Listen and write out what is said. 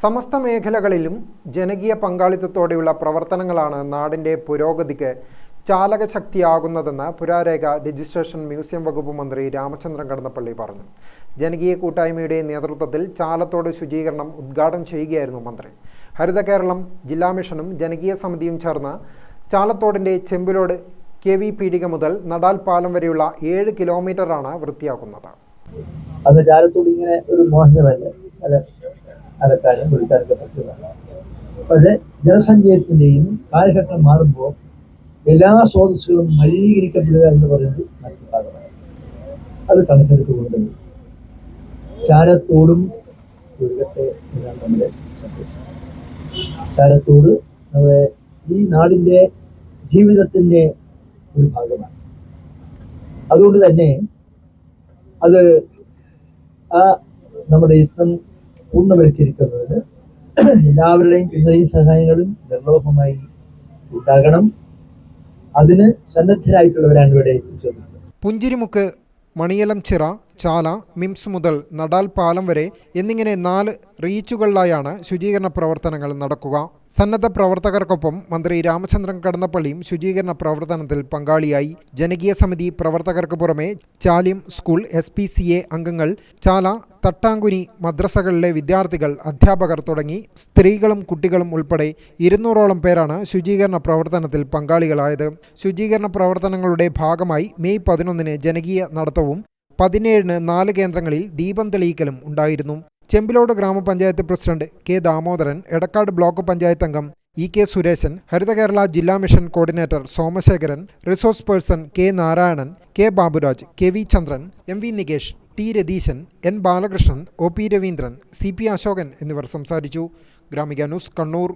സമസ്ത മേഖലകളിലും ജനകീയ പങ്കാളിത്തത്തോടെയുള്ള പ്രവർത്തനങ്ങളാണ് നാടിന്റെ പുരോഗതിക്ക് ചാലകശക്തിയാകുന്നതെന്ന് പുരാരേഖ രജിസ്ട്രേഷൻ മ്യൂസിയം വകുപ്പ് മന്ത്രി രാമചന്ദ്രൻ കടന്നപ്പള്ളി പറഞ്ഞു. ജനകീയ കൂട്ടായ്മയുടെ നേതൃത്വത്തിൽ ചാലത്തോട് ശുചീകരണം ഉദ്ഘാടനം ചെയ്യുകയായിരുന്നു മന്ത്രി. ഹരിത കേരളം ജില്ലാ മിഷനും ജനകീയ സമിതിയും ചേർന്ന് ചാലത്തോടിന്റെ ചെമ്പിലോട് കെ വി പീടിക മുതൽ നടാൽ പാലം വരെയുള്ള ഏഴ് കിലോമീറ്ററാണ് വൃത്തിയാക്കുന്നത്. അത് ചാലത്തോട് ഇങ്ങനെ ഒരു മോശമല്ലേ അലക്കാനും പറ്റുന്നതാണ് പക്ഷേ ജനസഞ്ചയത്തിന്റെയും കാലഘട്ടം മാറുമ്പോൾ എല്ലാ സ്രോതസ്സുകളും മലിനീകരിക്കപ്പെടുക എന്ന് പറയുന്നത് മറ്റു ഭാഗമാണ്. അത് കണക്കെടുത്തുകൊണ്ട് ചാരത്തോടും ഒഴുകട്ടെ എന്നാണ് നമ്മുടെ സന്ദേശം. ചാരത്തോട് നമ്മുടെ ഈ നാടിന്റെ ജീവിതത്തിന്റെ ഒരു ഭാഗമാണ്. അതുകൊണ്ട് തന്നെ അത് ആ നമ്മുടെ യത്നം പൂർണവൽക്കരിക്കുന്നതിന് എല്ലാവരുടെയും പിന്തുണയും സഹായങ്ങളും നിർലോഭമായി ഉണ്ടാകണം. അതിന് സന്നദ്ധരായിട്ടുള്ളവരാണ് ഇവിടെ എത്തിച്ചേർന്നത്. പുഞ്ചിരിമുക്ക് മണിയലം ചിറ ചാല മിംസ് മുതൽ നടാൽ പാലം വരെ എന്നിങ്ങനെ നാല് റീച്ചുകളിലായാണ് ശുചീകരണ പ്രവർത്തനങ്ങൾ നടക്കുക. സന്നദ്ധ പ്രവർത്തകർക്കൊപ്പം മന്ത്രി രാമചന്ദ്രൻ കടന്നപ്പള്ളിയും ശുചീകരണ പ്രവർത്തനത്തിൽ പങ്കാളിയായി. ജനകീയ സമിതി പ്രവർത്തകർക്ക് പുറമെ ചാലിം school S P C A അംഗങ്ങൾ ചാല തട്ടാങ്കുനി മദ്രസകളിലെ വിദ്യാർത്ഥികൾ അധ്യാപകർ തുടങ്ങി സ്ത്രീകളും കുട്ടികളും ഉൾപ്പെടെ ഇരുന്നൂറോളം പേരാണ് ശുചീകരണ പ്രവർത്തനത്തിൽ പങ്കാളികളായത്. ശുചീകരണ പ്രവർത്തനങ്ങളുടെ ഭാഗമായി മെയ് പതിനൊന്നിന് ജനകീയ നടത്തവും പതിനേഴിന് നാല് കേന്ദ്രങ്ങളിൽ ദീപം തെളിയിക്കലും ഉണ്ടായിരുന്നു. Chembilode grama panchayat president K Damodaran Edakkad block panchayat അംഗം ഇ കെ സുരേശൻ ഹരിത കേരള ജില്ലാ mission coordinator Somasekharan resource person K Narayanan K Baburaj K V Chandran M V Nikesh T Ratheesan N Balakrishnan O P Raveendran C P Ashokan എന്നിവർ സംസാരിച്ചു. Gramika news Kannur.